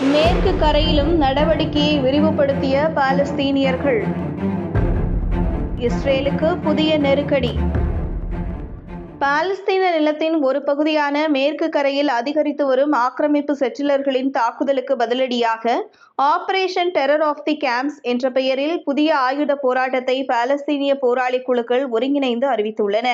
மேற்கு கரையிலும் நடவடிக்கையை விரிவுபடுத்திய பாலஸ்தீனியர்கள். இஸ்ரேலுக்கு புதிய நெருக்கடி. பாலஸ்தீன நிலத்தின் ஒரு பகுதியான மேற்கு கரையில் அதிகரித்து வரும் ஆக்கிரமிப்பு செட்டிலர்களின் தாக்குதலுக்கு பதிலடியாக operation terror of the camps என்ற பெயரில் புதிய ஆயுத போராட்டத்தை பாலஸ்தீனிய போராளி குழுக்கள் ஒருங்கிணைந்து அறிவித்துள்ளன.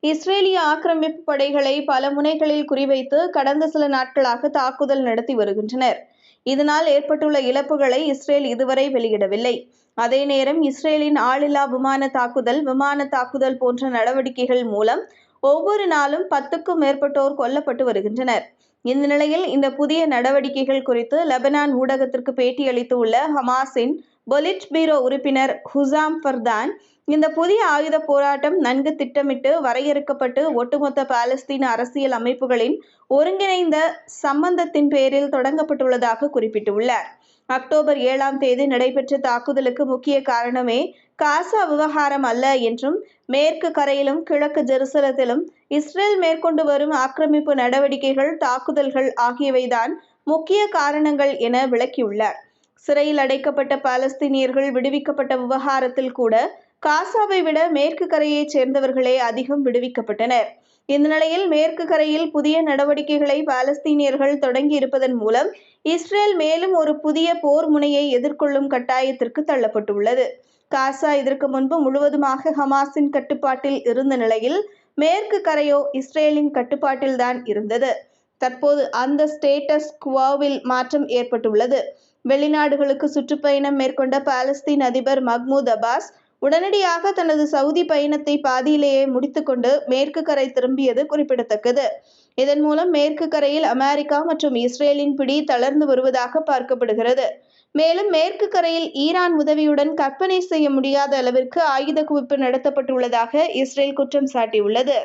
இஸ்ரேலிய ஆக்கிரமிப்பு படைகளை பல முனைகளில் குறிவைத்து கடந்த சில நாட்களாக தாக்குதல் நடத்தி வருகின்றனர். இதனால் ஏற்பட்டுள்ள இழப்புகளை இஸ்ரேல் இதுவரை வெளியிடவில்லை. அதே நேரம் இஸ்ரேலின் ஆளில்லா விமான தாக்குதல் விமான தாக்குதல் போன்ற நடவடிக்கைகள் மூலம் ஒவ்வொரு நாளும் பத்துக்கும் மேற்பட்டோர் கொல்லப்பட்டு வருகின்றனர். இந்த நிலையில் இந்த புதிய நடவடிக்கைகள் குறித்து லெபனான் ஊடகத்திற்கு பேட்டியளித்துள்ள ஹமாஸின் பொலிட் பீரோ உறுப்பினர் ஹுசாம் ஃபர்தான் இந்த புதிய ஆயுத போராட்டம் நன்கு திட்டமிட்டு வரையறுக்கப்பட்டு ஒட்டுமொத்த பாலஸ்தீன அரசியல் அமைப்புகளின் ஒருங்கிணைந்த சம்பந்தத்தின் பேரில் தொடங்கப்பட்டுள்ளதாக குறிப்பிட்டுள்ளார். அக்டோபர் ஏழாம் தேதி நடைபெற்ற தாக்குதலுக்கு முக்கிய காரணமே காசா விவகாரம் அல்ல என்றும் மேற்கு கரையிலும் கிழக்கு ஜெருசலத்திலும் இஸ்ரேல் மேற்கொண்டு வரும் ஆக்கிரமிப்பு நடவடிக்கைகள் தாக்குதல்கள் ஆகியவைதான் முக்கிய காரணங்கள் என விளக்கியுள்ளார். சிறையில் அடைக்கப்பட்ட பாலஸ்தீனியர்கள் விடுவிக்கப்பட்ட விவகாரத்தில் கூட காசாவை விட மேற்கு கரையைச் சேர்ந்தவர்களே அதிகம் விடுவிக்கப்பட்டனர். இந்த நிலையில் மேற்கு கரையில் புதிய நடவடிக்கைகளை பாலஸ்தீனியர்கள் தொடங்கி இருப்பதன் மூலம் இஸ்ரேல் மேலும் ஒரு புதிய போர் முனையை எதிர்கொள்ளும் கட்டாயத்திற்கு தள்ளப்பட்டுள்ளது. காசா இதற்கு முன்பு முழுவதுமாக ஹமாஸின் கட்டுப்பாட்டில் இருந்த நிலையில் மேற்கு கரையோ இஸ்ரேலின் கட்டுப்பாட்டில்தான் இருந்தது. தற்போது அந்த ஸ்டேட்டஸ் குவாவில் மாற்றம் ஏற்பட்டுள்ளது. வெளிநாடுகளுக்கு சுற்றுப்பயணம் மேற்கொண்ட பாலஸ்தீன் அதிபர் மஹ்மூத் அப்பாஸ் உடனடியாக தனது சவுதி பயணத்தை பாதியிலேயே முடித்துக்கொண்டு மேற்கு கரை திரும்பியது குறிப்பிடத்தக்கது. இதன் மூலம் மேற்கு கரையில் அமெரிக்கா மற்றும் இஸ்ரேலின் பிடி தளர்ந்து வருவதாக பார்க்கப்படுகிறது. மேலும் மேற்கு கரையில் ஈரான் உதவியுடன் கற்பனை செய்ய முடியாத அளவிற்கு ஆயுத குவிப்பு நடத்தப்பட்டுள்ளதாக இஸ்ரேல் குற்றம் சாட்டியுள்ளது.